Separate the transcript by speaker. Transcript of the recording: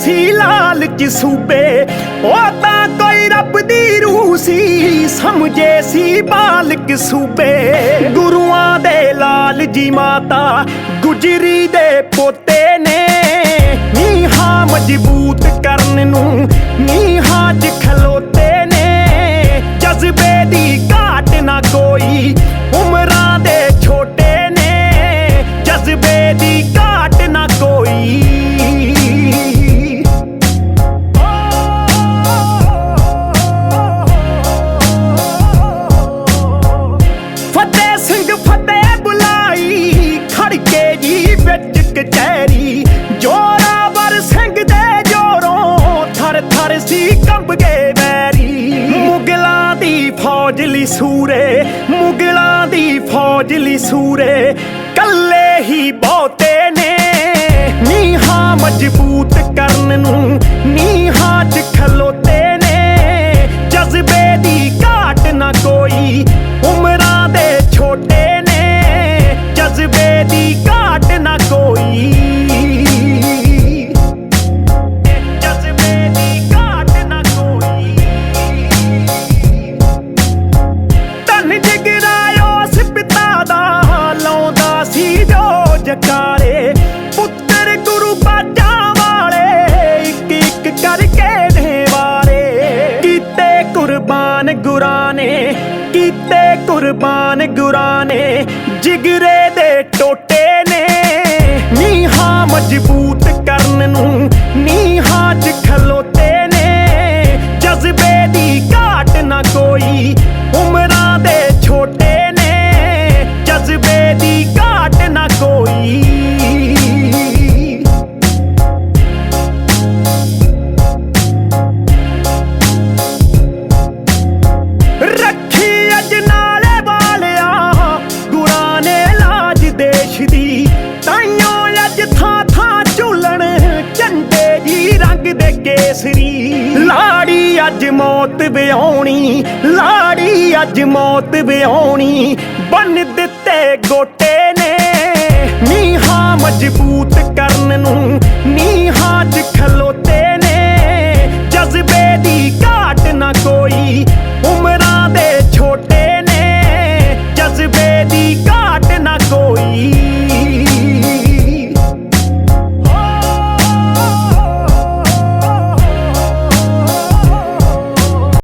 Speaker 1: ਸੀ ਲਾਲਚ ਸੂਬੇ ਉਹ ਤਾਂ ਕੋਈ ਰੱਬ ਦੀ ਰੂਹ ਸੀ, ਸਮਝੇ ਸੀ ਬਾਲਕ ਸੂਬੇ ਗੁਰੂਆਂ ਦੇ ਲਾਲ ਜੀ ਮਾਤਾ ਗੁਜਰੀ ਦੇ ਪੋਤੇ ਨੇ, ਨੀਹਾਂ ਮਜ਼ਬੂਤ ਕਰਨ ਨੂੰ, ਨੀਹਾਂ 'ਚ ਥਰ ਸੀ ਕੰਬ ਗਏ ਵੈਰੀ ਮੁਗਲਾਂ ਦੀ ਫੌਜ ਲਈ ਸੂਰੇ, ਮੁਗਲਾਂ ਦੀ ਫੌਜ ਲਈ ਸੂਰੇ, ਕੱਲੇ ਹੀ ਬਹੁਤੇ ਨੇ। ਨੀਹਾਂ ਮਜ਼ਬੂਤ ਕਰਨ ਨੂੰ ਨੀਹਾਂ 'ਚ ਖਲੋ ਲਾਉਂਦਾ ਜੋ ਜਕਾਰੇ ਪੁੱਤਰ ਗੁਰੂ ਬਾਜਾਂ ਵਾਲੇ, ਇੱਕ ਇੱਕ ਕਰਕੇ ਨੇ ਕੀਤੇ ਕੁਰਬਾਨ ਗੁਰਾਂ ਨੇ ਕੀਤੇ ਕੁਰਬਾਨ ਗੁਰਾਂ ਨੇ ਜਿਗਰੇ ਦੇ ਟੋਟੇ ਨੇ। ਨੀਹਾਂ ਮਜ਼ਬੂਤ ਕਰਨ ਨੂੰ ਨੀਹਾਂ ਕੇਸਰੀ। ਲਾੜੀ ਅੱਜ ਮੌਤ ਵਿਆਉਣੀ ਲਾੜੀ ਅੱਜ ਮੌਤ ਵਿਆਉਣੀ ਬੰਨ ਦਿੱਤੇ ਗੋਟੇ ਨੇ। ਨੀਹਾਂ ਮਜ਼ਬੂਤ ਕਰਨ ਨੂੰ, ਨੀਹਾਂ 'ਚ ਖਲੋ